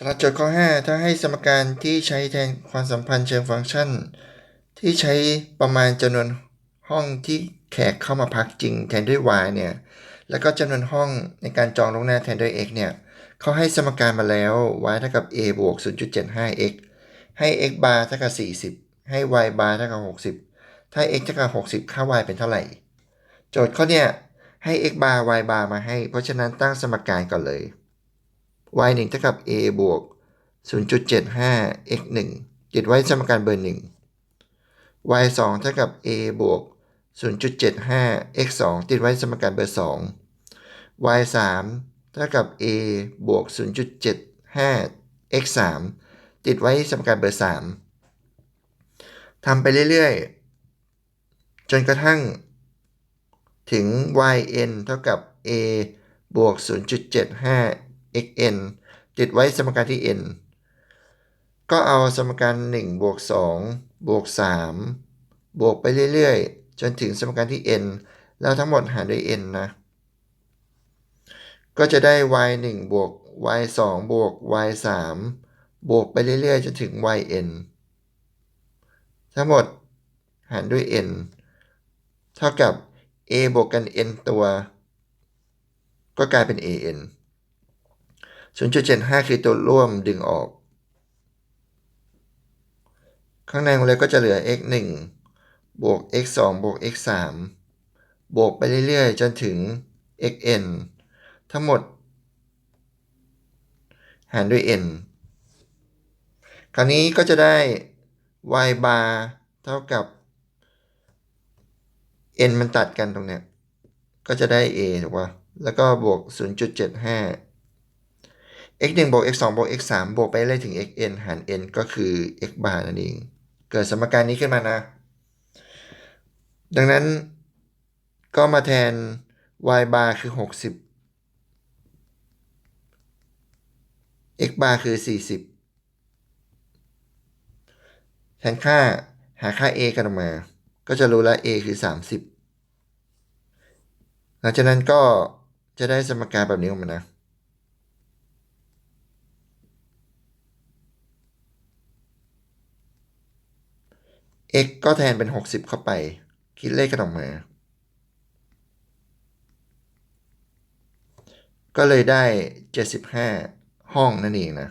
สำหรับโจทย์ข้อ 5 ถ้าให้สมการที่ใช้แทนความสัมพันธ์เชิงฟังก์ชัน ที่ใช้ประมาณจำนวนห้องที่แขกเข้ามาพักจริงแทนด้วย y เนี่ย แล้วก็จำนวนห้องในการจองล่วงหน้าแทนด้วย x เนี่ยเขาให้สมการมาแล้ว y เท่ากับ a บวก 0.75x ให้ x bar เท่ากับ 40 ให้ y bar เท่ากับ 60 ถ้า x เท่ากับ 60 ค่า y เป็นเท่าไหร่ โจทย์ข้อเนี่ยให้ x bar y bar มาให้ เพราะฉะนั้นตั้งสมการก่อนเลย y 1เท่ากับ a บวก 0.75 x 1ติดไว้สมการเบอร์ 1 y 2เท่ากับ a บวก 0.75 x 2ติดไว้สมการเบอร์ 2 y 3เท่ากับ a บวก 0.75 x 3ติดไว้สมการเบอร์ 3 ทำไปเรื่อยๆ จนกระทั่ง ถึง yn เท่ากับ a บวก 0.75 xn ติดไว้สมการที่ n ก็เอาสมการ1บวก2บวก3บวกไปเรื่อยๆ จนถึงสมการที่ n แล้วทั้งหมดหารด้วย n นะ ก็จะได้ y 1บวก y 2บวก y 3บวกไปเรื่อยๆ จนถึง yn ทั้งหมดหารด้วย n เท่ากับ a บวกกัน n ตัว ก็กลายเป็น an 0.75 คือตัวร่วมดึงออก ข้างในวงเล็บก็จะเหลือ x 1บวก x 2บวก x 3บวกไปเรื่อยๆ จนถึง xn ทั้งหมด หารด้วย n คราวนี้ก็จะได้ y bar เท่ากับ n มันตัดกันตรงเนี้ย ก็จะได้ a ถูกป่ะแล้วก็บวก 0.75 x 1บวก x 2บวก x 3บวกไปเรื่อยถึง xn หาร n ก็คือ x bar นั่นเอง เกิดสมการนี้ขึ้นมานะ ดังนั้นก็มาแทน y bar คือ 60 x bar คือ 40 แทนค่าหาค่า a กันออกมา ก็จะรู้แล้ว a คือ 30 หลังจากนั้นก็จะได้สมการแบบนี้ออกมานะ x ก็แทนเป็น 60 เข้าไป คิดเลขกันออกมา ก็เลยได้ 75 ห้องนั่นเองนะ